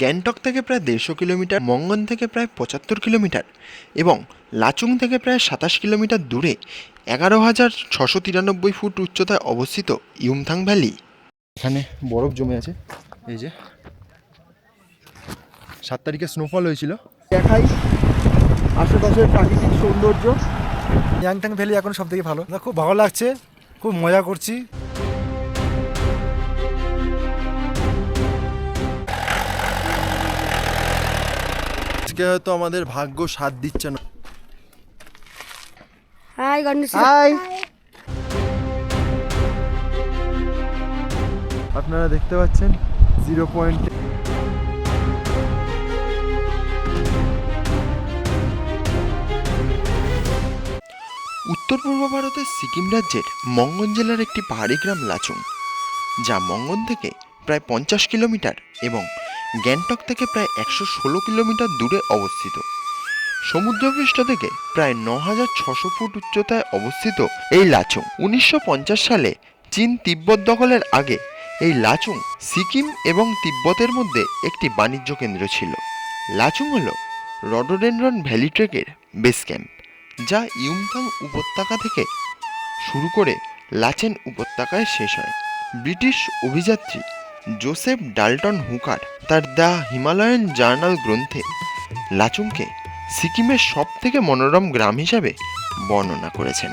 গ্যাংটক থেকে প্রায় দেড়শো কিলোমিটার মঙ্গন থেকে প্রায় পঁচাত্তর কিলোমিটার এবং লাচুং থেকে প্রায় সাতাশ কিলোমিটার দূরে এগারো হাজার ছশো তিরানব্বই ফুট উচ্চতায় অবস্থিত ইউমথাং ভ্যালি। এখানে বরফ জমে আছে। এই যে। সাত তারিখে স্নোফল হয়েছিল। দেখাই আশেপাশের প্রাকৃতিক সৌন্দর্য। ইয়াংটাং ভ্যালি এখন সব থেকে ভালো খুব ভালো লাগছে। খুব মজা করছি। আজকে হয়তো আমাদের ভাগ্য সাথ দিচ্ছে না। হাই গণেশ। হাই। আপনারা দেখতে পাচ্ছেন জিরো পয়েন্ট উত্তর পূর্ব ভারতের সিকিম রাজ্যের মঙ্গন জেলার একটি পাহাড়ি গ্রাম লাচুং যা মঙ্গন থেকে প্রায় পঞ্চাশ কিলোমিটার এবং গ্যাংটক থেকে প্রায় একশো ষোলো কিলোমিটার দূরে অবস্থিত। সমুদ্রপৃষ্ঠ থেকে প্রায় ন হাজার ছশো ফুট উচ্চতায় অবস্থিত এই লাচুং। উনিশশো পঞ্চাশ সালে চীন তিব্বত দখলের আগে এই লাচুং সিকিম এবং তিব্বতের মধ্যে একটি বাণিজ্য কেন্দ্র ছিল। লাচুং হল রডোডেন্ড্রন ভ্যালি ট্রেকের বেস ক্যাম্প, যা ইউমথাং উপত্যকা থেকে শুরু করে লাচেন উপত্যকায় শেষ হয়। ব্রিটিশ অভিযাত্রী জোসেফ ডাল্টন হুকার তার দ্য হিমালয়ান জার্নাল গ্রন্থে লাচুংকে সিকিমের সবথেকে মনোরম গ্রাম হিসাবে বর্ণনা করেছেন।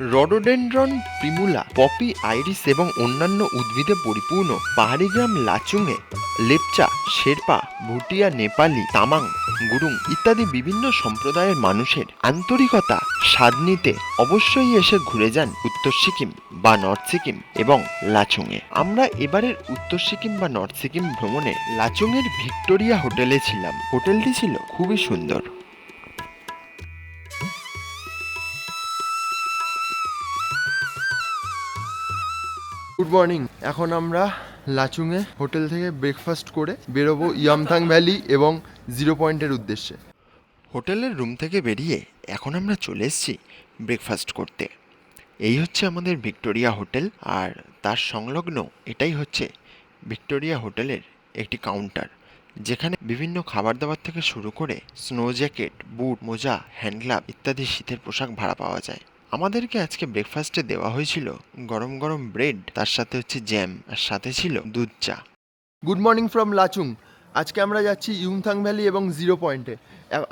রডোডেন্ড্রন, প্রিমুলা, পপি আইরিস এবং অন্যান্য উদ্ভিদে পরিপূর্ণ। পাহাড়ি গ্রাম লাচুংয়ে, লেপচা, শেরপা, ভুটিয়া, নেপালি, তামাং, গুরুং ইত্যাদি বিভিন্ন সম্প্রদায়ের মানুষের আন্তরিকতা স্বাদ নিতে অবশ্যই এসে ঘুরে যান উত্তর সিকিম বা নর্থ সিকিম এবং লাচুংয়ে। আমরা এবারের উত্তর সিকিম বা নর্থ সিকিম ভ্রমণে লাচুংয়ের ভিক্টোরিয়া হোটেলে ছিলাম। হোটেলটি ছিল খুবই সুন্দর। গুড মর্নিং এখন আমরা লাচুংয়ে হোটেল থেকে ব্রেকফাস্ট করে বেরোবো ইয়ামথাং ভ্যালি এবং জিরো পয়েন্টের উদ্দেশ্যে। হোটেলের রুম থেকে বেরিয়ে এখন আমরা চলে এসেছি ব্রেকফাস্ট করতে। এই হচ্ছে আমাদের ভিক্টোরিয়া হোটেল আর তার সংলগ্ন এটাই হচ্ছে ভিক্টোরিয়া হোটেলের একটি কাউন্টার যেখানে বিভিন্ন খাবার দাবার থেকে শুরু করে স্নো জ্যাকেট বুট মোজা হ্যান্ড গ্লাভ ইত্যাদি শীতের পোশাক ভাড়া পাওয়া যায়। আমাদেরকে আজকে ব্রেকফাস্টে দেওয়া হয়েছিল গরম গরম ব্রেড তার সাথে হচ্ছে জ্যাম আর সাথে ছিল দুধ চা। গুড মর্নিং ফ্রম লাচুং আজকে আমরা যাচ্ছি ইউমথাং ভ্যালি এবং জিরো পয়েন্টে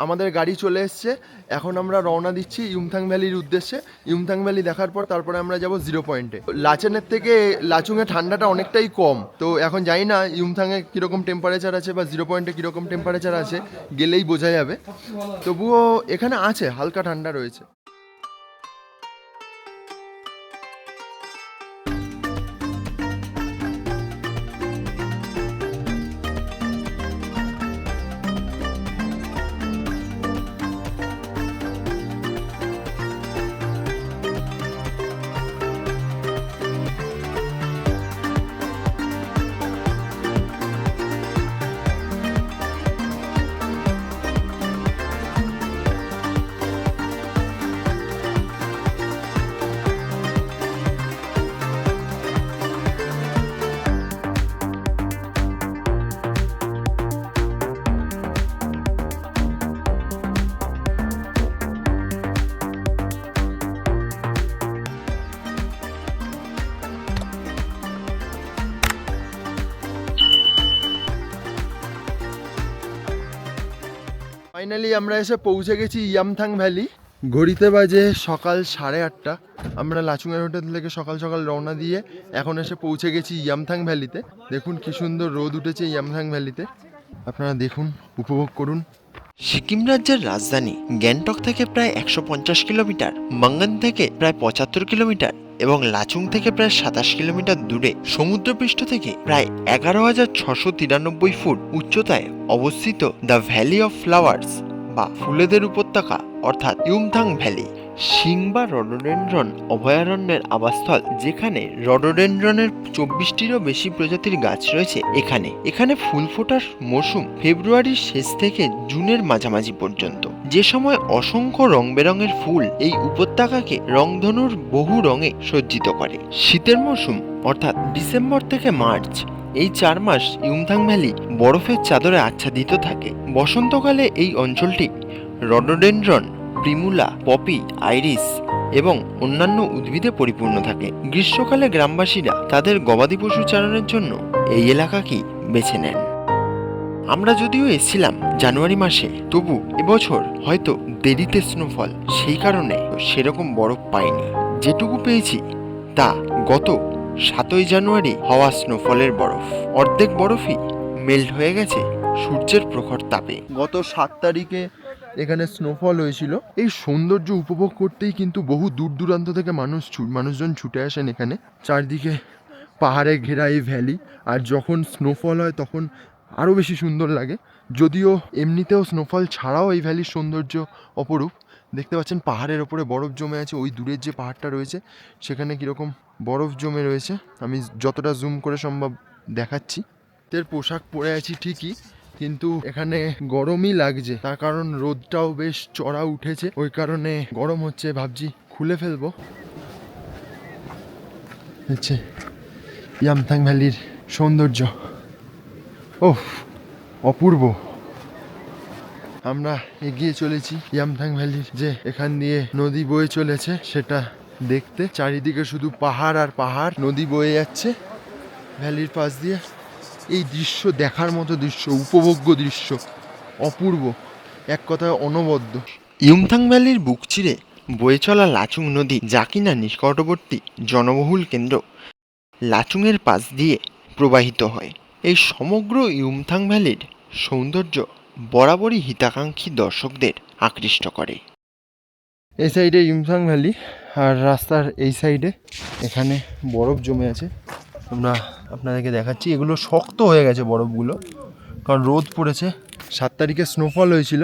আমাদের গাড়ি চলে এসছে। এখন আমরা রওনা দিচ্ছি ইউমথাং ভ্যালির উদ্দেশ্যে। ইউমথাং ভ্যালি দেখার পর তারপরে আমরা যাব জিরো পয়েন্টে লাচেনের থেকে লাচুংয়ে ঠান্ডাটা অনেকটাই কম। তো এখন জানি না ইউমথাংয়ে কীরকম টেম্পারেচার আছে বা জিরো পয়েন্টে কীরকম টেম্পারেচার আছে, গেলেই বোঝা যাবে। তবুও এখানে আছে, হালকা ঠান্ডা রয়েছে। ফাইনালি আমরা এসে পৌঁছে গেছি ইয়ামথাং ভ্যালি ঘড়িতে বাজে সকাল সাড়ে আটটা। আমরা লাচুঙ্গের হোটেল থেকে সকাল সকাল রওনা দিয়ে এখন এসে পৌঁছে গেছি ইয়ামথাং ভ্যালিতে দেখুন কি সুন্দর রোদ উঠেছে ইয়ামথাং ভ্যালিতে আপনারা দেখুন, উপভোগ করুন। সিকিম রাজ্যের রাজধানী গ্যাংটক থেকে প্রায় একশো পঞ্চাশ কিলোমিটার, মাঙ্গান থেকে প্রায় পঁচাত্তর কিলোমিটার এবং লাচুং থেকে প্রায় সাতাশ কিলোমিটার দূরে সমুদ্রপৃষ্ঠ থেকে প্রায় এগারো হাজার ছশো তিরানব্বই ফুট উচ্চতায় অবস্থিত দ্য ভ্যালি অফ ফ্লাওয়ার্স বা ফুলেদের উপত্যকা, অর্থাৎ ইউমথাং ভ্যালি। সিংবা রডোডেন্ড্রন অভয়ারণ্যের আবাসস্থল, যেখানে রডোডেন্ড্রনের চব্বিশটিরও বেশি প্রজাতির গাছ রয়েছে এখানে। এখানে ফুল ফোটার মৌসুম ফেব্রুয়ারির শেষ থেকে জুনের মাঝামাঝি পর্যন্ত। যে সময় অসংখ্য রং বেরঙের ফুল এই উপত্যকাকে রংধনুর বহু রঙে সজ্জিত করে। শীতের মৌসুম অর্থাৎ ডিসেম্বর থেকে মার্চ, এই চার মাস ইউমথাং ভ্যালি বরফের চাদরে আচ্ছাদিত থাকে। বসন্তকালে এই অঞ্চলটি রডোডেন্ড্রন প্রিমুলা পপি, আইরিস এবং অন্যান্য উদ্ভিদে পরিপূর্ণ থাকে। গ্রীষ্মকালে গ্রামবাসীরা তাদের গবাদি পশু চালানোর জন্য এই এলাকাকেই বেছে নেন? আমরা যদিও এসেছিলাম জানুয়ারি মাসে, তবু এবছর হয়তো দেরিতে স্নোফল, সেই কারণে সেরকম বরফ পাইনি। যেটুকু পেয়েছি তা গত সাতই জানুয়ারি হওয়া স্নোফলের বরফ। অর্ধেক বরফই মেল্ট হয়ে গেছে সূর্যের প্রখর তাপে। গত সাত তারিখে এখানে স্নোফল হয়েছিল। এই সৌন্দর্য উপভোগ করতেই কিন্তু বহু দূর দূরান্ত থেকে মানুষ মানুষজন ছুটে আসেন এখানে। চারদিকে পাহাড়ে ঘেরা এই ভ্যালি আর যখন স্নোফল হয় তখন আরও বেশি সুন্দর লাগে। যদিও এমনিতেও স্নোফল ছাড়াও এই ভ্যালির সৌন্দর্য অপরূপ। দেখতে পাচ্ছেন পাহাড়ের ওপরে বরফ জমে আছে, ওই দূরের যে পাহাড়টা রয়েছে, সেখানে কীরকম বরফ জমে রয়েছে। আমি যতটা জুম করে সম্ভব দেখাচ্ছি। তের পোশাক পরে আছি ঠিকই। কিন্তু এখানে গরমই লাগছে। তার কারণ রোদটাও বেশ চড়া উঠেছে। ওই কারণে গরম হচ্ছে। ভাবছি খুলে ফেলব। হচ্ছে ইয়ামথাং ভ্যালির সৌন্দর্য। ওহ অপূর্ব। আমরা এগিয়ে চলেছি ইয়ামথাং ভ্যালির যে এখান দিয়ে নদী বয়ে চলেছে, সেটা দেখতে। চারিদিকে শুধু পাহাড় আর পাহাড়। নদী বয়ে যাচ্ছে। ভ্যালির পাশ দিয়ে এই দৃশ্য দেখার মতো দৃশ্য উপভোগ্য দৃশ্য অপূর্ব এক কথায় অনবদ্য। ইউমথাং ভ্যালির বুক চিরে বয়ে চলা লাচুং নদী যা কিনা নিকটবর্তী জনবহুল কেন্দ্র লাচুংয়ের পাশ দিয়ে প্রবাহিত হয়। এই সমগ্র ইউমথাং ভ্যালির সৌন্দর্য বরাবরই হিতাকাঙ্ক্ষী দর্শকদের আকৃষ্ট করে। এই সাইডে ইমসাং ভ্যালি আর রাস্তার এই সাইডে এখানে বরফ জমে আছে। আমরা আপনাদেরকে দেখাচ্ছি। এগুলো শক্ত হয়ে গেছে বরফগুলো, কারণ রোদ পড়েছে। সাত তারিখে স্নোফল হয়েছিল।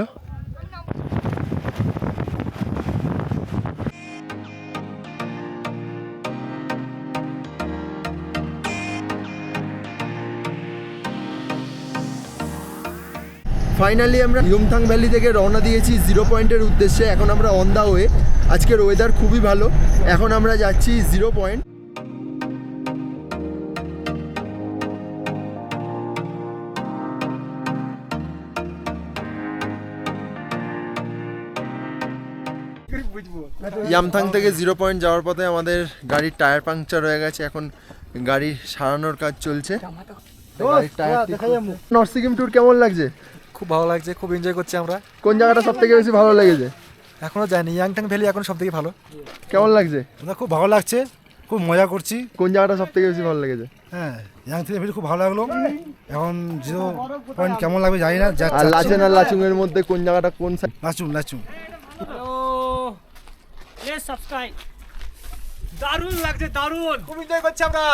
ফাইনালি আমরা ইয়ুমথাং ভ্যালি থেকে রওনা দিয়েছি জিরো পয়েন্টের উদ্দেশ্যে। এখন আমরা অন দা ওয়ে আজকের ওয়েদার খুবই ভালো। এখন আমরা যাচ্ছি জিরো পয়েন্ট ইয়ামথাং থেকে জিরো পয়েন্ট যাওয়ার পথে আমাদের গাড়ির টায়ার পাংচার হয়ে গেছে। এখন গাড়ি সারানোর কাজ চলছে। গাড়ির নর্থ সিকিম ট্যুর কেমন লাগছে? খুব ভালো লাগছে খুব এনজয় করছি আমরা। কোন জায়গাটা সব থেকে বেশি ভালো লেগেছে? এখনও যাইনি ইয়াংটাং ভ্যালি এখন সব থেকে ভালো। কেমন লাগছে? খুব ভালো লাগছে খুব মজা করছি। কোন জায়গাটা সব থেকে বেশি ভালো লেগেছে? হ্যাঁ ইয়াংটাং ভ্যালি খুব ভালো লাগল। এখন জিরো পয়েন্ট কেমন লাগবে জানি না যা আর লাচেন আর লাচুং এর মধ্যে কোন জায়গাটা কোন? Lachung Lachung. Hello please subscribe দারুণ লাগছে দারুণ খুব এনজয় করছি আমরা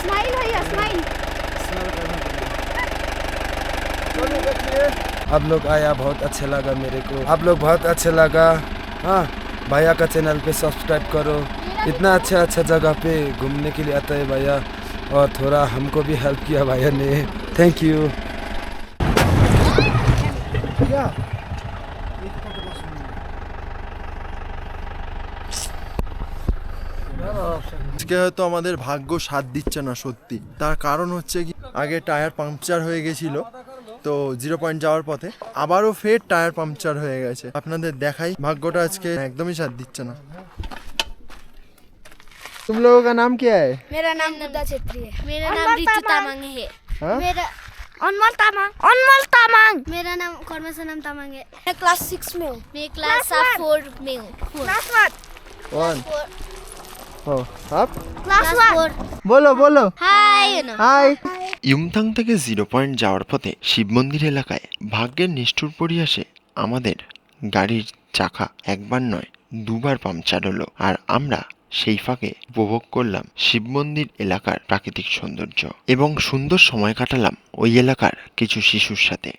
स्माइल भैया स्माइल आप लोग आया बहुत अच्छा लगा मेरे को आप लोग बहुत अच्छा लगा हाँ भैया का चैनल पे सब्सक्राइब करो इतना अच्छा अच्छा जगह पे घूमने के लिए आता है भैया और थोड़ा हमको भी हेल्प किया भैया ने थैंक यू আজকে হয়তো আমাদের ভাগ্য সাথ দিচ্ছে না সত্যি তার কারণ হচ্ছে কি আগে টায়ার পাংচার হয়ে গেছিল তো জিরো পয়েন্ট যাওয়ার পথে আবারও ফের টায়ার পাংচার হয়ে গেছে আপনাদের দেখাই ভাগ্যটা আজকে একদমই সাথ দিচ্ছে না तुम लोगों का नाम क्या है मेरा नाम बुद्धा छेत्री है मेरा नाम रितु तामाङ है हाँ? मेरा अनमोल तामाङ अनमोल तामाङ मेरा नाम कर्मेश्वर नाम तामाङ है मैं क्लास सिक्स में हूँ मैं क्लास फोर में हूँ क्लास वन वन ও আপ। ক্লাস 4 বলো বলো। হাই হাই ইয়ুমথাং থেকে জিরো পয়েন্ট যাওয়ার পথে শিব মন্দির এলাকায় ভাগ্যের নিষ্ঠুর পরিয়াসে আমাদের গাড়ির চাকা একবার নয় দুবার পাংচার হলো আর আমরা সেই ফাঁকে উপভোগ করলাম শিব মন্দির এলাকার প্রাকৃতিক সৌন্দর্য। এবং সুন্দর সময় কাটালাম ওই এলাকার কিছু শিশুর সাথে।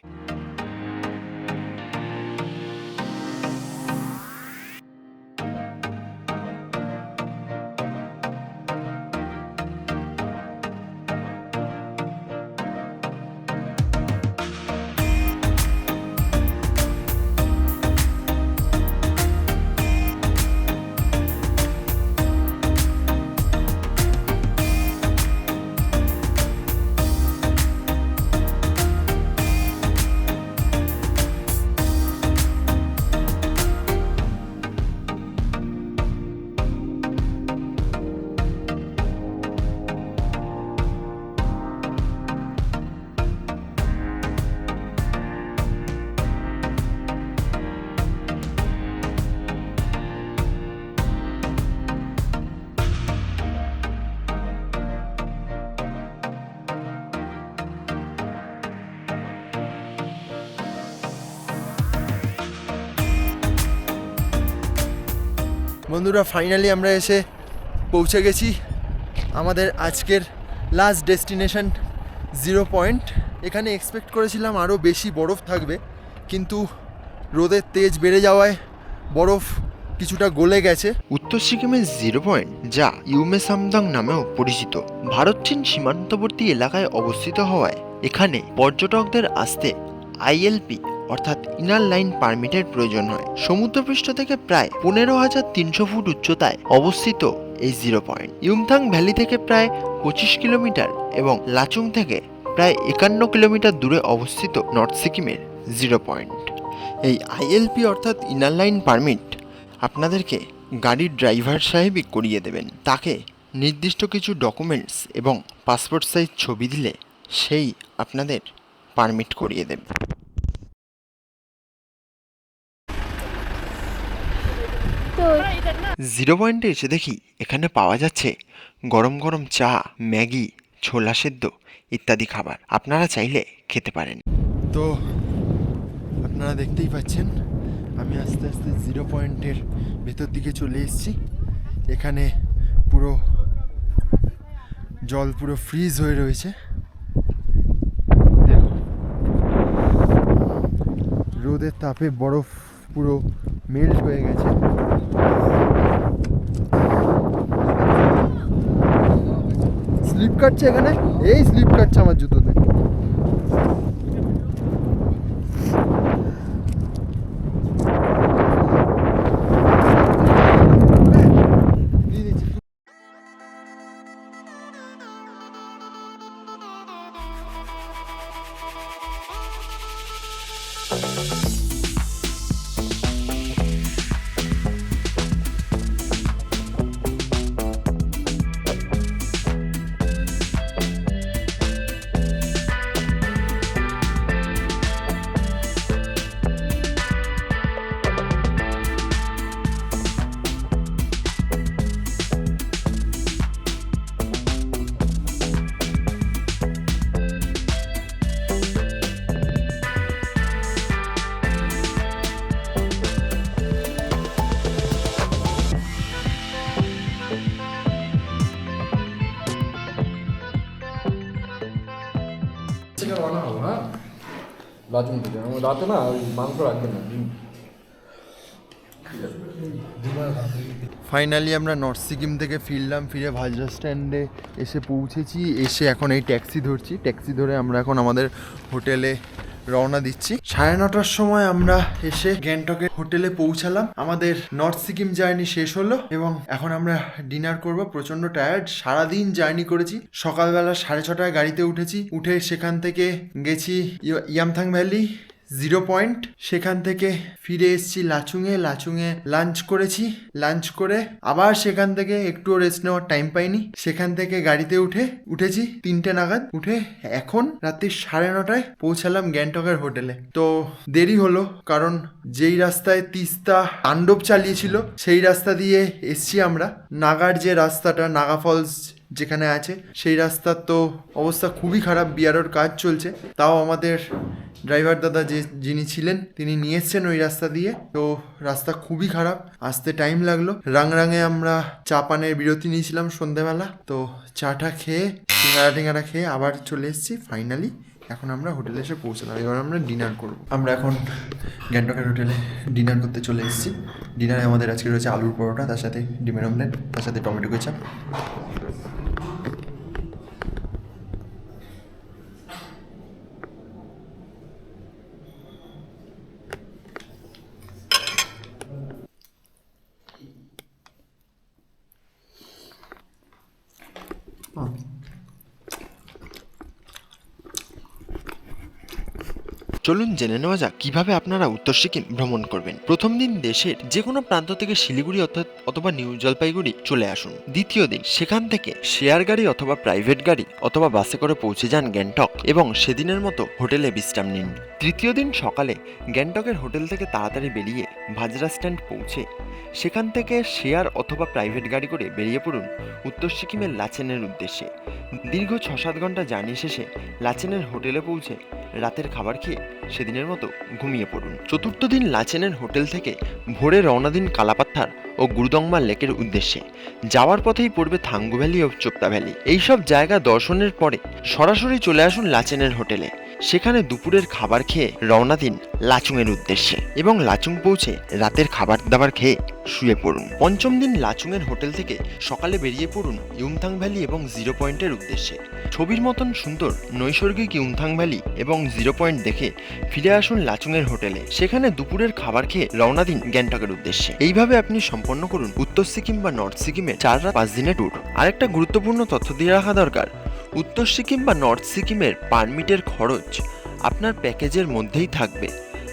বন্ধুরা ফাইনালি আমরা এসে পৌঁছে গেছি আমাদের আজকের লাস্ট ডেস্টিনেশন জিরো পয়েন্ট এখানে এক্সপেক্ট করেছিলাম আরও বেশি বরফ থাকবে, কিন্তু রোদের তেজ বেড়ে যাওয়ায় বরফ কিছুটা গলে গেছে। উত্তর সিকিমের জিরো পয়েন্ট যা ইউমে সামদাং নামেও পরিচিত ভারত চীন সীমান্তবর্তী এলাকায় অবস্থিত হওয়ায়। এখানে পর্যটকদের আসতে আইএলপি অর্থাৎ ইনার লাইন পারমিটের প্রয়োজন হয়। সমুদ্রপৃষ্ঠ থেকে প্রায় পনেরো হাজার তিনশো ফুট উচ্চতায় অবস্থিত এই জিরো পয়েন্ট ইউমথাং ভ্যালি থেকে প্রায় পঁচিশ কিলোমিটার এবং লাচুং থেকে প্রায় একান্ন কিলোমিটার দূরে অবস্থিত নর্থ সিকিমের জিরো পয়েন্ট এই আইএলপি অর্থাৎ ইনার লাইন পারমিট আপনাদেরকে গাড়ির ড্রাইভার সাহেবই করিয়ে দেবেন। তাকে নির্দিষ্ট কিছু ডকুমেন্টস এবং পাসপোর্ট সাইজ ছবি দিলে সেই আপনাদের পারমিট করিয়ে দেবে। জিরো পয়েন্টে এসে দেখি এখানে পাওয়া যাচ্ছে গরম গরম চা, ম্যাগি, ছোলা সেদ্ধ ইত্যাদি খাবার। আপনারা চাইলে খেতে পারেন। তো আপনারা দেখতেই পাচ্ছেন, আমি আস্তে আস্তে জিরো পয়েন্টের ভেতর দিকে চলে এসেছি। এখানে পুরো জল পুরো ফ্রিজ হয়ে রয়েছে। রোদের তাপে বরফ পুরো মেল্ট হয়ে গেছে। স্লিপ কাটছে এখানে? এই স্লিপ কাটছে আমার জুতোতে রওনা হব হ্যাঁ? রাতে না ওই মাংস রাখবেন না ডিম। ফাইনালি আমরা নর্থ সিকিম থেকে ফিরলাম ফিরে ভাজরা স্ট্যান্ডে এসে পৌঁছেছি। এসে এখন এই ট্যাক্সি ধরছি। ট্যাক্সি ধরে আমরা এখন আমাদের হোটেলে রওনা দিচ্ছি। সাড়ে নটার সময় আমরা এসে গ্যাংটকের হোটেলে পৌঁছালাম। আমাদের নর্থ সিকিম জার্নি শেষ হলো এবং এখন আমরা ডিনার করব। প্রচণ্ড টায়ার্ড সারাদিন জার্নি করেছি। সকালবেলা সাড়ে ছটায় গাড়িতে উঠেছি। উঠে সেখান থেকে গেছি ইয়ামথাং ভ্যালি। Zero point. সেখান থেকে ফিরে এসেছি লাচুংয়ে লাচুংয়ে লাঞ্চ করেছি। লাঞ্চ করে আবার সেখান থেকে একটুও রেস্ট নেওয়ার টাইম পাইনি। সেখান থেকে গাড়িতে উঠে, উঠেছি তিনটে নাগাদ। উঠে এখন রাত্রি সাড়ে নটায় পৌঁছালাম গ্যাংটকের হোটেলে তো দেরি হলো, কারণ যেই রাস্তায় তিস্তা তাণ্ডব চালিয়েছিল, সেই রাস্তা দিয়ে এসছি আমরা। নাগার যে রাস্তাটা, নাগা ফলস যেখানে আছে, সেই রাস্তার তো অবস্থা খুবই খারাপ বিয়ারোর কাজ চলছে। তাও আমাদের ড্রাইভার দাদা যে, যিনি ছিলেন, তিনি নিয়ে ওই রাস্তা দিয়ে। তো রাস্তা খুবই খারাপ, আসতে টাইম লাগল। রাংরাঙে আমরা চা পানের বিরতি নিয়েছিলাম সন্ধেবেলা। তো চাটা খেয়ে, সিঙ্গারা টিঙ্গারা খেয়ে আবার চলে এসেছি ফাইনালি এখন আমরা হোটেলে এসে পৌঁছলাম। এবার আমরা ডিনার করব। আমরা এখন গ্যাংটকের হোটেলে ডিনার করতে চলে এসেছি। ডিনারে আমাদের আজকে রয়েছে আলুর পরোটা, তার সাথে ডিমের অমলেট তার সাথে টমেটো কেচাপ চলুন জেনে নেওয়া যাক কীভাবে আপনারা উত্তর সিকিম ভ্রমণ করবেন। প্রথম দিন দেশের যে কোনো প্রান্ত থেকে শিলিগুড়ি অর্থাৎ অথবা নিউ জলপাইগুড়ি চলে আসুন। দ্বিতীয় দিন সেখান থেকে শেয়ার গাড়ি অথবা প্রাইভেট গাড়ি অথবা বাসে করে পৌঁছে যান গ্যাংটক এবং সেদিনের মতো হোটেলে বিশ্রাম নিন। তৃতীয় দিন সকালে গ্যাংটকের হোটেল থেকে তাড়াতাড়ি বেরিয়ে ভাজরা স্ট্যান্ড পৌঁছে সেখান থেকে শেয়ার অথবা প্রাইভেট গাড়ি করে বেরিয়ে পড়ুন উত্তর সিকিমের লাচেনের উদ্দেশ্যে। দীর্ঘ ছ সাত ঘণ্টা জার্নি শেষে লাচেনের হোটেলে পৌঁছে রাতের খাবার খেয়ে সেদিনের মতো ঘুমিয়ে পড়ুন। চতুর্থ দিন লাচেনের হোটেল থেকে ভোরে রওনা দিন কালাপাত্থার ও গুরুদংমা লেকের উদ্দেশ্যে। যাওয়ার পথেই পড়বে থাঙ্গু ভ্যালি ও চোপ্তা ভ্যালি। এইসব জায়গা দর্শনের পরে সরাসরি চলে আসুন লাচেনের হোটেলে। সেখানে দুপুরের খাবার খেয়ে রওনা দিন লাচুংয়ের উদ্দেশ্যে এবং লাচুং পৌঁছে রাতের খাবার দাবার খেয়ে শুয়ে পড়ুন। পঞ্চম দিন লাচুংয়ের হোটেল থেকে সকালে বেরিয়ে পড়ুন ইউমথাং ভ্যালি এবং জিরো পয়েন্টের উদ্দেশ্যে। ছবির মতন সুন্দর, নৈসর্গিক ইউমথাং ভ্যালি এবং জিরো পয়েন্ট দেখে ফিরে আসুন লাচুংয়ের হোটেলে। সেখানে দুপুরের খাবার খেয়ে রওনা দিন গ্যাংটকের উদ্দেশ্যে। এইভাবে আপনি সম্পন্ন করুন উত্তর সিকিম বা নর্থ সিকিমে চার রাত পাঁচ দিনের ট্যুর আরেকটা গুরুত্বপূর্ণ তথ্য দিয়ে রাখা দরকার উত্তর সিকিম বা নর্থ সিকিমের পারমিটের খরচ আপনার প্যাকেজের মধ্যেই থাকবে।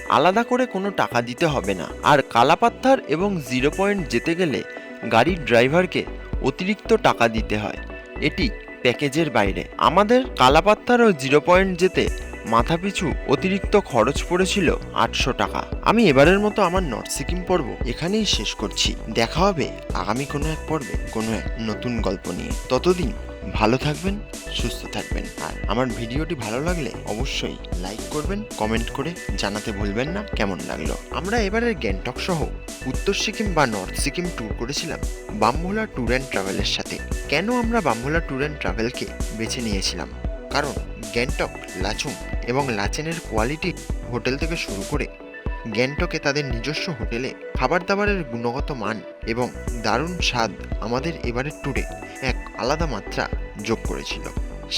আলাদা করে কোনো টাকা দিতে হবে না। আর কালাপাত্থার এবং জিরো পয়েন্ট যেতে গেলে গাড়ির ড্রাইভারকে অতিরিক্ত টাকা দিতে হয়। এটি প্যাকেজের বাইরে। আমাদের কালাপাত্থার ও জিরো পয়েন্ট যেতে মাথাপিছু অতিরিক্ত খরচ পড়েছিল আটশো টাকা। আমি এবারের মতো আমার নর্থ সিকিম পর্ব এখানেই শেষ করছি। দেখা হবে আগামী কোনো এক পর্বে, কোনো এক নতুন গল্প নিয়ে। ততদিন ভালো থাকবেন, সুস্থ থাকবেন। আর আমার ভিডিওটি ভালো লাগলে অবশ্যই লাইক করবেন কমেন্ট করে জানাতে ভুলবেন না। কেমন লাগল? আমরা এবারের গ্যাংটক সহ উত্তর সিকিম বা নর্থ সিকিম ট্যুর করেছিলাম বাম্বুলা ট্যুর অ্যান্ড ট্রাভেলের সাথে। কেন আমরা বাম্বুলা ট্যুর অ্যান্ড ট্রাভেলকে বেছে নিয়েছিলাম? কারণ গ্যাংটক, লাচুং এবং লাচেনের কোয়ালিটি হোটেল থেকে শুরু করে গ্যাংটকে তাদের নিজস্ব হোটেলে খাবার দাবারের গুণগত মান এবং দারুণ স্বাদ আমাদের এবারের ট্যুরে এক আলাদা মাত্রা যোগ করেছিল।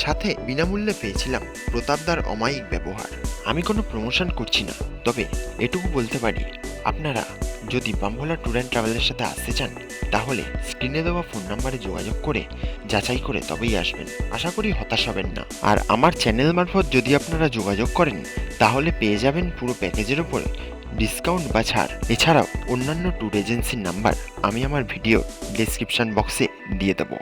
সাথে বিনামূল্যে পেয়েছিলাম প্রতাপদার অমায়িক ব্যবহার। আমি কোনো প্রমোশন করছি না, তবে এটুকু বলতে পারি, আপনারা যদি বাম্বলা ট্যুর অ্যান্ড ট্রাভেলের সাথে আসতে চান, তাহলে স্ক্রিনে দেওয়া ফোন নাম্বারে যোগাযোগ করে যাচাই করে তবেই আসবেন। আশা করি হতাশ হবেন না। আর আমার চ্যানেল মারফত যদি আপনারা যোগাযোগ করেন, তাহলে পেয়ে যাবেন পুরো প্যাকেজের উপরে ডিসকাউন্ট বা ছাড়। এছাড়াও অন্যান্য ট্যুর এজেন্সির নাম্বার আমি আমার ভিডিও ডেসক্রিপশন বক্সে দিয়ে দেবো।